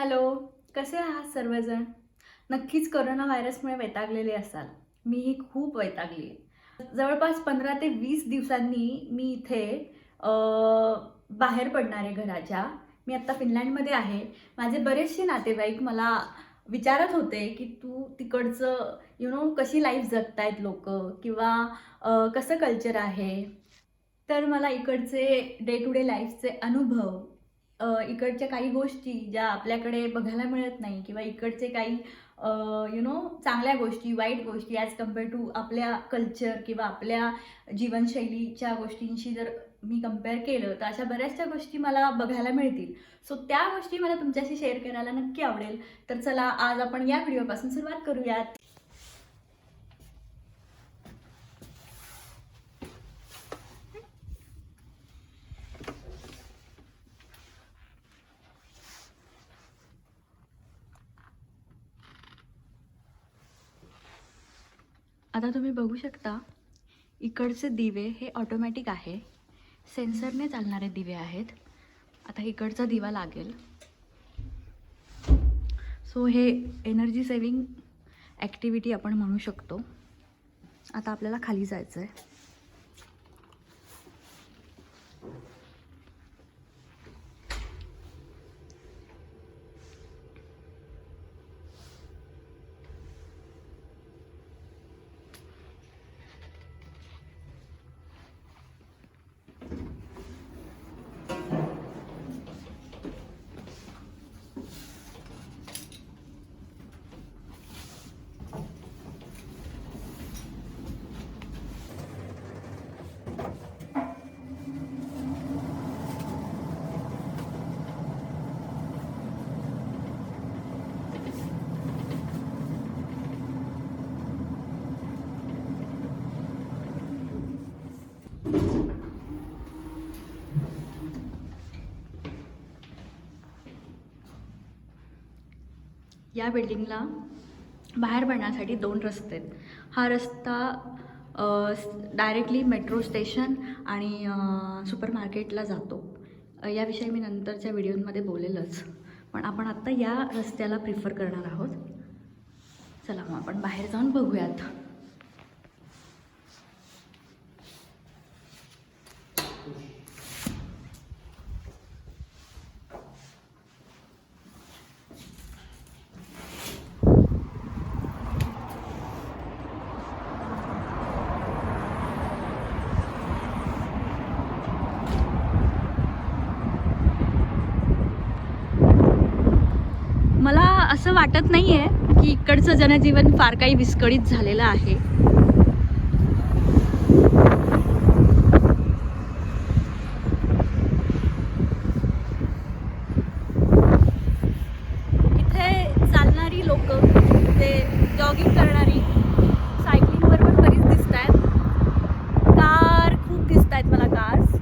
Hello कसे आहात सर्वजण? नक्कीच करोना व्हायरसमुळे वैतागलेले असाल. मीही खूप वैतागली आहे. जवळपास पंधरा ते वीस दिवसांनी मी इथे बाहेर पडणार आहे घराच्या. मी आत्ता फिनलँडमध्ये आहे. माझे बरेचसे नातेवाईक मला विचारत होते की तू तिकडचं यु नो कशी लाईफ जगतायत लोक? किंवा कसं कल्चर आहे? तर मला इकडचे डे टू डे लाईफचे अनुभव इकडच्या काही गोष्टी ज्या आपल्याकडे बघायला मिळत नाही किंवा इकडचे काही यु नो चांगल्या गोष्टी वाईट गोष्टी ॲज कंपेअर टू आपल्या कल्चर किंवा आपल्या जीवनशैलीच्या गोष्टींशी जर मी कंपेअर केलं तर अशा बऱ्याचशा गोष्टी मला बघायला मिळतील. सो त्या गोष्टी मला तुमच्याशी शेअर करायला नक्की आवडेल. तर चला आज आपण या व्हिडिओपासून सुरुवात करूयात. आता तुम्ही बघू शकता इकडचे दिवे हे ऑटोमॅटिक आहे. सेन्सरने चालणारे दिवे आहेत. आता इकडचा दिवा लागेल. सो हे एनर्जी सेविंग ॲक्टिव्हिटी आपण म्हणू शकतो. आता आपल्याला खाली जायचं आहे या बिल्डिंगला बाहेर पडण्यासाठी दोन रस्ते आहेत. हा रस्ता डायरेक्टली मेट्रो स्टेशन आणि सुपर मार्केटला जातो. याविषयी मी नंतरच्या व्हिडिओमध्ये बोलेलच. पण आपण आत्ता या रस्त्याला प्रिफर करणार आहोत. चला मग आपण बाहेर जाऊन बघूयात मला असं वाटत नाही आहे की इकडचं जनजीवन फार काही विस्कळीत झालेलं आहे. इथे चालणारी ते जॉगिंग करणारी पण बरीच दिसत आहेत कार खूप दिसत आहेत मला कार्स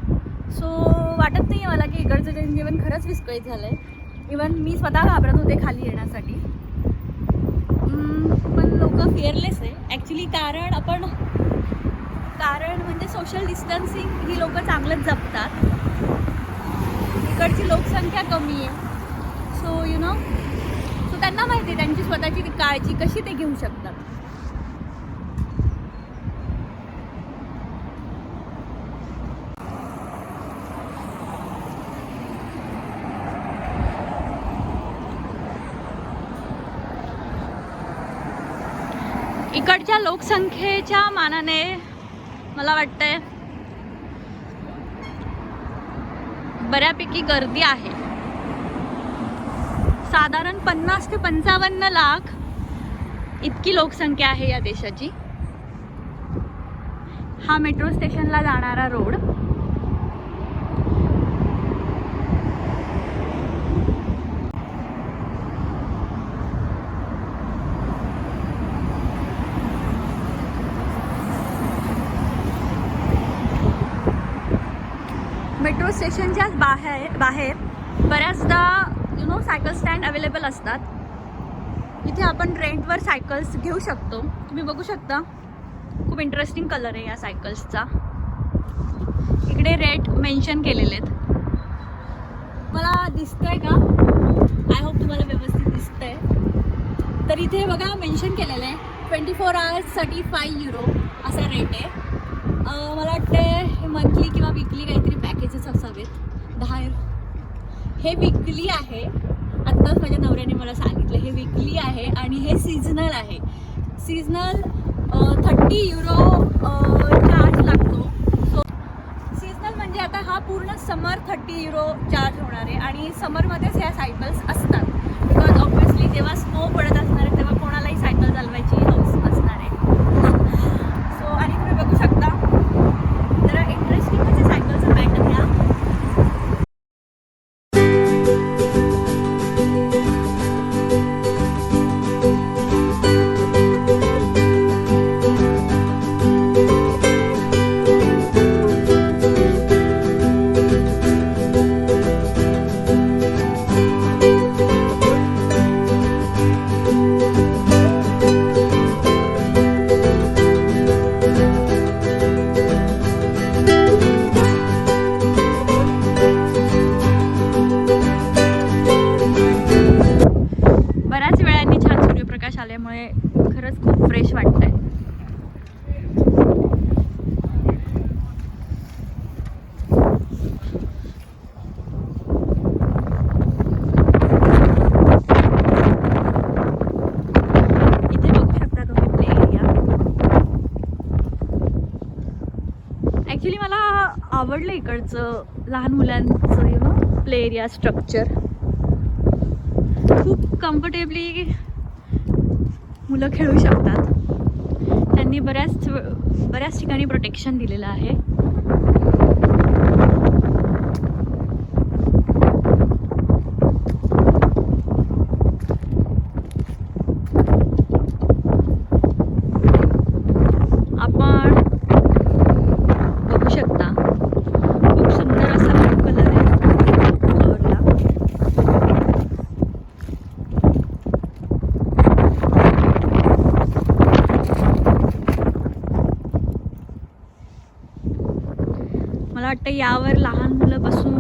सो वाटत नाही आहे मला की इकडचं जनजीवन खरंच विस्कळीत झालं आहे इवन मी स्वतः घाबरत होते खाली येण्यासाठी. पण लोक फिअरलेस आहे. ॲक्च्युली कारण आपण कारण म्हणजे सोशल डिस्टन्सिंग ही लोक चांगलंच जपतात. इकडची लोकसंख्या कमी आहे. सो यु नो सो त्यांना माहिती आहे त्यांची स्वतःची ती काळजी कशी ते घेऊ शकतात. इकडच्या लोकसंख्येच्या मानाने मला वाटतंय बऱ्यापैकी गर्दी आहे. साधारण पन्नास ते पंचावन्न लाख इतकी लोकसंख्या आहे या देशाची. हा मेट्रो स्टेशनला जाणारा रोड मेट्रो स्टेशनच्याच बाहेर बाहेर बऱ्याचदा you know cycle stand available असतात. इथे आपण रेंटवर सायकल्स घेऊ शकतो. तुम्ही बघू शकता खूप इंटरेस्टिंग कलर आहे या सायकल्सचा इकडे रेट मेन्शन केलेले आहेत. मला दिसतंय का? आय होप तुम्हाला व्यवस्थित दिसतंय. तर इथे बघा मेन्शन केलेलं आहे. ट्वेंटी फोर आवर्ससाठी फाय युरो असा रेट आहे. मला वाटते हे मंथली किंवा विकली काहीतरी पॅकेजेस असावेत. दहा हे विकली आहे. आत्ताच माझ्या नवऱ्याने मला सांगितलं हे विकली आहे आणि हे सीझनल आहे. सीझनल थर्टी युरो चार्ज लागतो. सो सीझनल म्हणजे आता हा पूर्ण समर थर्टी युरो चार्ज होणार आहे आणि समरमध्येच ह्या सायकल्स असतात. बिकॉज ऑब्विसली जेव्हा स्नो पडत असणार तेव्हा कोणालाही सायकल चालवायची आवडलं इकडचं लहान मुलांचं you know play area structure खूप कम्फर्टेबली मुलं खेळू शकतात. त्यांनी बऱ्याच बऱ्याच ठिकाणी प्रोटेक्शन दिलेलं आहे आपण बघू शकता खूप सुंदर असा ब्लू कलर आहे फ्लोअरला मला वाटतं यावर लहान मुलापासून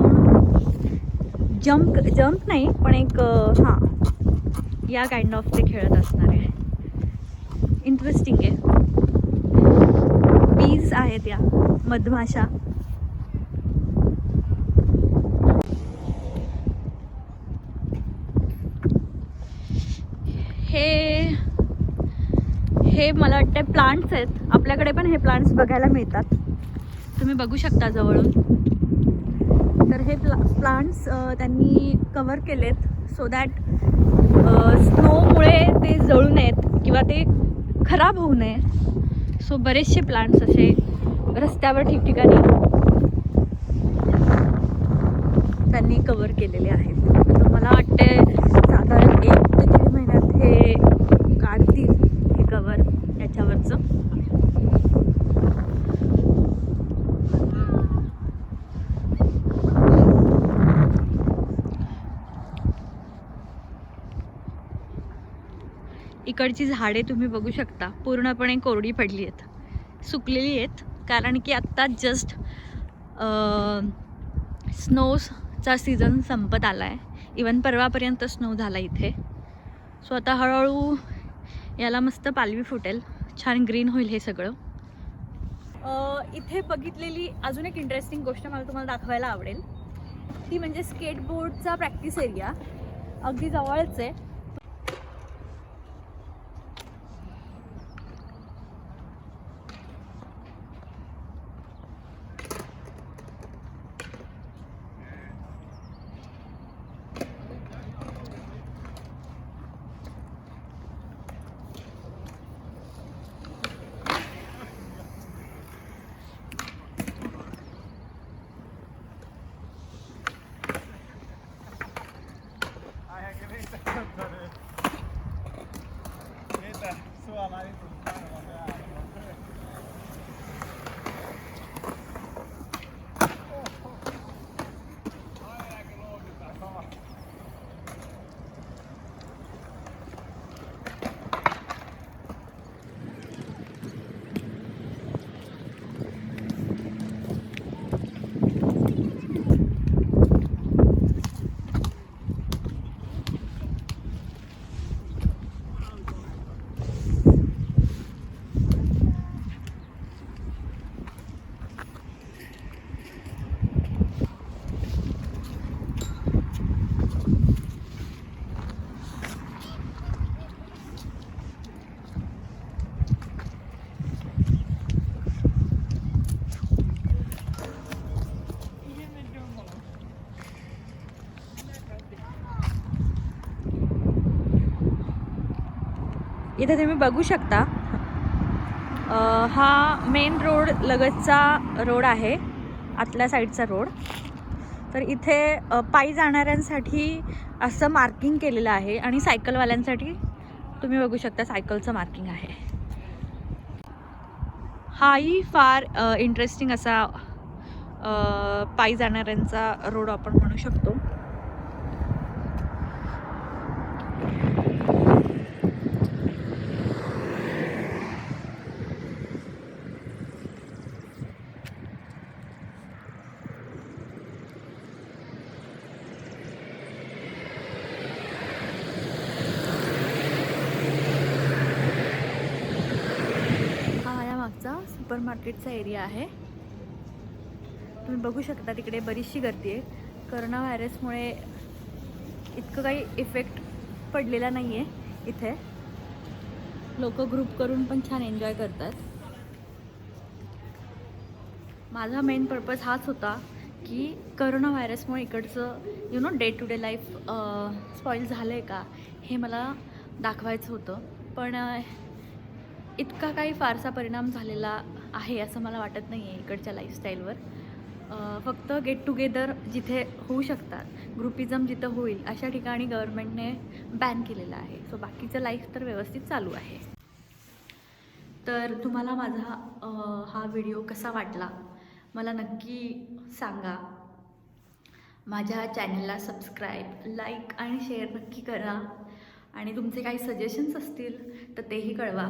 जम्प जम्प नाही पण एक हां. या काइंड ऑफ ते खेळत असणार आहे. इंटरेस्टिंग आहे. बीज आहेत या मधमाशा. हे हे मला वाटतं प्लांट्स आहेत. आपल्याकडे पण हे प्लांट्स बघायला मिळतात. तुम्ही बघू शकता जवळून. तर हे प्ला प्लांट्स त्यांनी कवर केलेत सो दॅट स्नोमुळे ते जळू नयेत किंवा ते खराब होऊ नये. सो बरेचसे प्लांट्स असे रस्त्यावर ठिकठिकाणी त्यांनी कवर केलेले आहेत. तर मला वाटते साधारण एक ते दीड महिन्यात हे काढतील हे कवर याच्यावरचं. इकडची झाडे तुम्ही बघू शकता. पूर्णपणे कोरडी पडली आहेत. सुकलेली आहेत. कारण की आत्ता जस्ट स्नोचा सीझन संपत आला आहे इवन परवापर्यंत स्नो झाला इथे. सो आता हळूहळू याला मस्त पालवी फुटेल. छान ग्रीन होईल हे सगळं. इथे बघितलेली अजून एक इंटरेस्टिंग गोष्ट मला तुम्हाला दाखवायला आवडेल. ती म्हणजे स्केटबोर्डचा प्रॅक्टिस एरिया अगदी जवळच आहे. इथे तुम्ही बघू शकता. हा मेन रोड लगतचा रोड आहे आतल्या साईडचा रोड तर इथे पायी जाणाऱ्यांसाठी असं मार्किंग केलेलं आहे आणि सायकलवाल्यांसाठी तुम्ही बघू शकता सायकलचं मार्किंग आहे. हाही फार इंटरेस्टिंग असा पायी जाणाऱ्यांचा रोड आपण म्हणू शकतो हा या मागचा सुपर मार्केटचा एरिया आहे. तुम्ही बघू शकता तिकडे बरीचशी गर्दी आहे. करोना व्हायरसमुळे इतकं काही इफेक्ट पडलेला नाही आहे इथे. लोक ग्रुप करून पण छान एन्जॉय करतात. माझा मेन पर्पज हाच होता की करोना व्हायरसमुळे इकडचं you know day to day life spoil झालं आहे का हे मला दाखवायचं होतं. पण इतका काही फारसा परिणाम झालेला आहे असं मला वाटत नाही आहे इकडच्या लाईफस्टाईलवर फक्त गेट टुगेदर जिथे होऊ शकतात ग्रुपिझम जिथं होईल अशा ठिकाणी गव्हर्नमेंटने बॅन केलेलं आहे. सो बाकीचं लाईफ तर व्यवस्थित चालू आहे. तर तुम्हाला माझा हा व्हिडिओ कसा वाटला? मला नक्की सांगा. माझ्या चॅनलला सबस्क्राईब लाईक आणि शेअर नक्की करा. आणि तुमचे काही सजेशन्स असतील तर तेही कळवा.